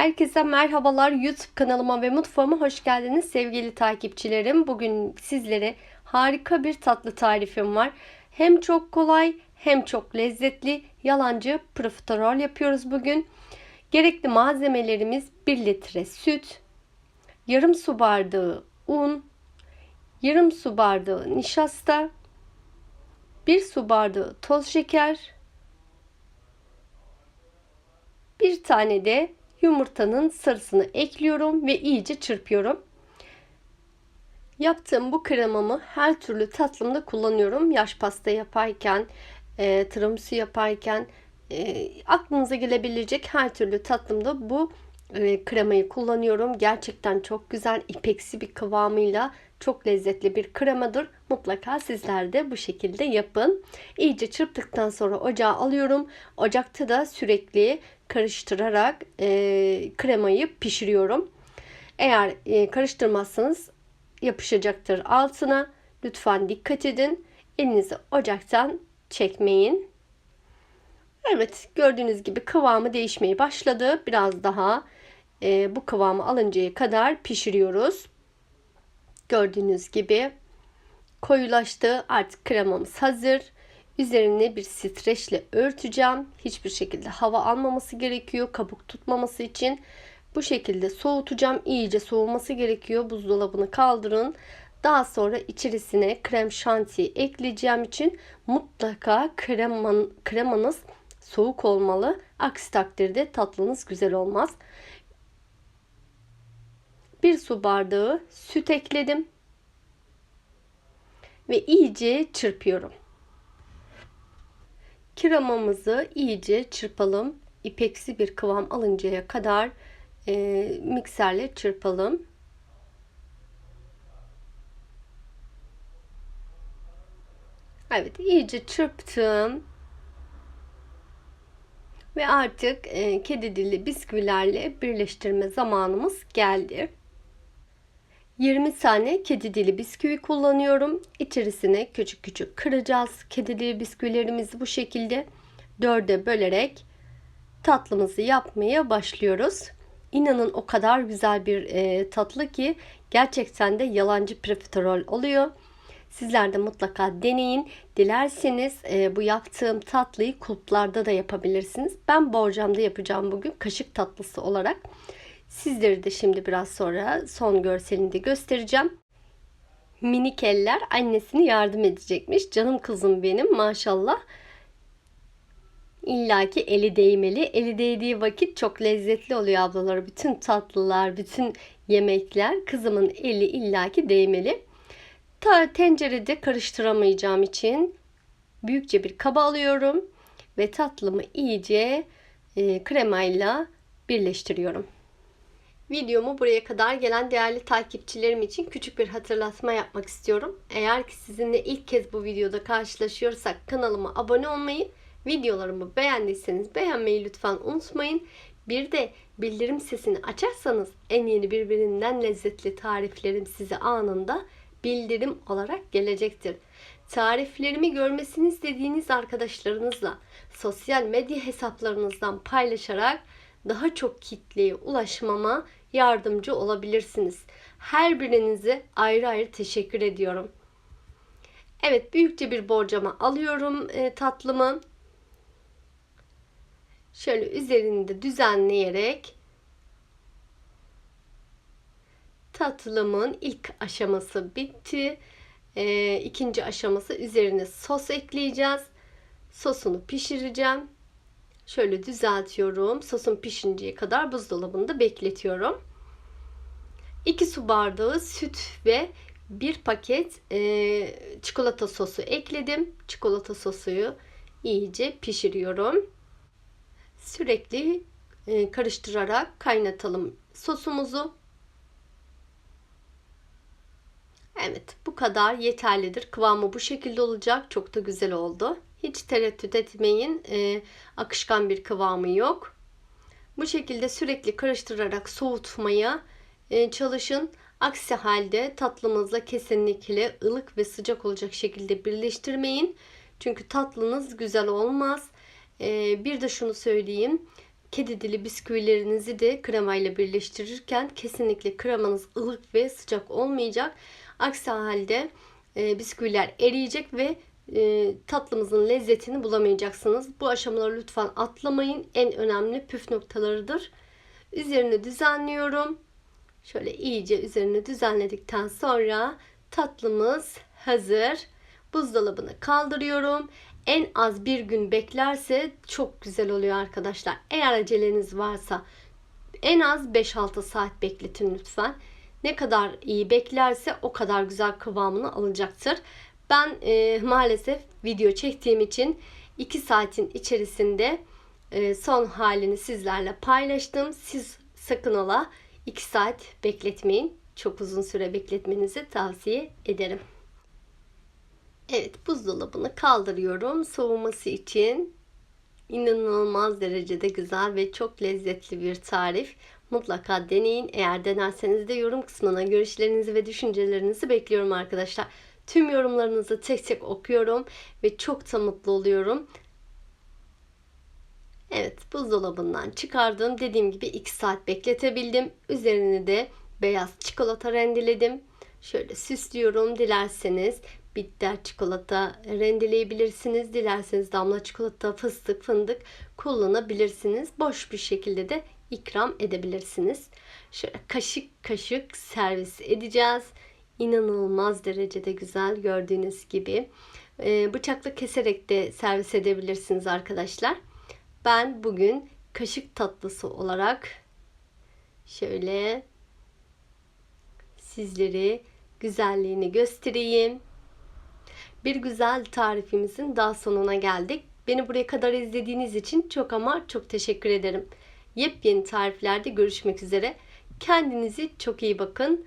Herkese merhabalar. YouTube kanalıma ve mutfağıma hoş geldiniz sevgili takipçilerim. Bugün sizlere harika bir tatlı tarifim var. Hem çok kolay hem çok lezzetli yalancı profiterol yapıyoruz bugün. Gerekli malzemelerimiz 1 litre süt, yarım su bardağı un, yarım su bardağı nişasta, 1 su bardağı toz şeker, bir tane de yumurtanın sarısını ekliyorum ve iyice çırpıyorum. Yaptığım bu kremamı her türlü tatlımda kullanıyorum. Yaş pasta yaparken, e, tiramisu yaparken e, aklınıza gelebilecek her türlü tatlımda bu e, kremayı kullanıyorum. Gerçekten çok güzel ipeksi bir kıvamıyla çok lezzetli bir kremadır. Mutlaka sizler de bu şekilde yapın. İyice çırptıktan sonra ocağa alıyorum. Ocakta da sürekli karıştırarak e, kremayı pişiriyorum. Eğer e, karıştırmazsanız yapışacaktır altına. Lütfen dikkat edin. Elinizi ocaktan çekmeyin. Evet gördüğünüz gibi kıvamı değişmeye başladı. Biraz daha e, bu kıvamı alıncaya kadar pişiriyoruz. Gördüğünüz gibi koyulaştı. Artık kremamız hazır. Üzerine bir streçle örteceğim. Hiçbir şekilde hava almaması gerekiyor. Kabuk tutmaması için. Bu şekilde soğutacağım. İyice soğuması gerekiyor. Buzdolabını kaldırın. Daha sonra içerisine krem şanti ekleyeceğim için mutlaka kreman, kremanız soğuk olmalı. Aksi takdirde tatlınız güzel olmaz. Bir su bardağı süt ekledim. Ve iyice çırpıyorum. Kiramamızı iyice çırpalım. İpeksi bir kıvam alıncaya kadar e, mikserle çırpalım. Evet iyice çırptım. Ve artık e, kedi dili bisküvilerle birleştirme zamanımız geldi. 20 tane kedi dili bisküvi kullanıyorum. İçerisine küçük küçük kıracağız. Kedi dili bisküvilerimizi bu şekilde dörde bölerek tatlımızı yapmaya başlıyoruz. İnanın o kadar güzel bir e, tatlı ki gerçekten de yalancı profiterol oluyor. Sizler de mutlaka deneyin. Dilerseniz e, bu yaptığım tatlıyı kulplarda da yapabilirsiniz. Ben borcamda yapacağım bugün kaşık tatlısı olarak. Sizleri de şimdi biraz sonra son görselini de göstereceğim. Minik eller annesini yardım edecekmiş. Canım kızım benim maşallah. İlla ki eli değmeli. Eli değdiği vakit çok lezzetli oluyor ablalar. Bütün tatlılar, bütün yemekler kızımın eli illaki değmeli. Ta tencerede karıştıramayacağım için büyükçe bir kaba alıyorum ve tatlımı iyice e, kremayla birleştiriyorum. Videomu buraya kadar gelen değerli takipçilerim için küçük bir hatırlatma yapmak istiyorum. Eğer ki sizinle ilk kez bu videoda karşılaşıyorsak kanalıma abone olmayı, videolarımı beğendiyseniz beğenmeyi lütfen unutmayın. Bir de bildirim sesini açarsanız en yeni birbirinden lezzetli tariflerim size anında bildirim olarak gelecektir. Tariflerimi görmesini istediğiniz arkadaşlarınızla sosyal medya hesaplarınızdan paylaşarak daha çok kitleye ulaşmama yardımcı olabilirsiniz. Her birinize ayrı ayrı teşekkür ediyorum. Evet büyükçe bir borcama alıyorum e, tatlımı. Şöyle üzerinde düzenleyerek tatlımın ilk aşaması bitti. E, ikinci aşaması üzerine sos ekleyeceğiz. Sosunu pişireceğim. Şöyle düzeltiyorum. Sosun pişinceye kadar buzdolabında bekletiyorum. 2 su bardağı süt ve 1 paket e, çikolata sosu ekledim. Çikolata sosuyu iyice pişiriyorum. Sürekli e, karıştırarak kaynatalım sosumuzu. Evet bu kadar yeterlidir. Kıvamı bu şekilde olacak. Çok da güzel oldu. Hiç tereddüt etmeyin. E, akışkan bir kıvamı yok. Bu şekilde sürekli karıştırarak soğutmaya e, çalışın. Aksi halde tatlımızla kesinlikle ılık ve sıcak olacak şekilde birleştirmeyin. Çünkü tatlınız güzel olmaz. E, bir de şunu söyleyeyim. kedi dili bisküvilerinizi de kremayla birleştirirken kesinlikle kremanız ılık ve sıcak olmayacak. Aksi halde e, bisküviler eriyecek ve e, tatlımızın lezzetini bulamayacaksınız. Bu aşamaları lütfen atlamayın. En önemli püf noktalarıdır. Üzerini düzenliyorum. Şöyle iyice üzerini düzenledikten sonra tatlımız hazır. Buzdolabını kaldırıyorum. En az bir gün beklerse çok güzel oluyor arkadaşlar. Eğer aceleniz varsa en az 5-6 saat bekletin lütfen. Ne kadar iyi beklerse o kadar güzel kıvamını alacaktır. Ben e, maalesef video çektiğim için 2 saatin içerisinde e, son halini sizlerle paylaştım. Siz sakın ola 2 saat bekletmeyin. Çok uzun süre bekletmenizi tavsiye ederim. Evet buzdolabını kaldırıyorum soğuması için. İnanılmaz derecede güzel ve çok lezzetli bir tarif. Mutlaka deneyin. Eğer denerseniz de yorum kısmına görüşlerinizi ve düşüncelerinizi bekliyorum arkadaşlar. Tüm yorumlarınızı tek tek okuyorum ve çok da mutlu oluyorum. Evet buzdolabından çıkardım. Dediğim gibi 2 saat bekletebildim. Üzerini de beyaz çikolata rendeledim. Şöyle süslüyorum. Dilerseniz bitter çikolata rendeleyebilirsiniz. Dilerseniz damla çikolata, fıstık, fındık kullanabilirsiniz. Boş bir şekilde de ikram edebilirsiniz. Şöyle kaşık kaşık servis edeceğiz. İnanılmaz derecede güzel gördüğünüz gibi. Ee, bıçakla keserek de servis edebilirsiniz arkadaşlar. Ben bugün kaşık tatlısı olarak şöyle sizleri güzelliğini göstereyim. Bir güzel tarifimizin daha sonuna geldik. Beni buraya kadar izlediğiniz için çok ama çok teşekkür ederim. Yepyeni tariflerde görüşmek üzere. Kendinize çok iyi bakın.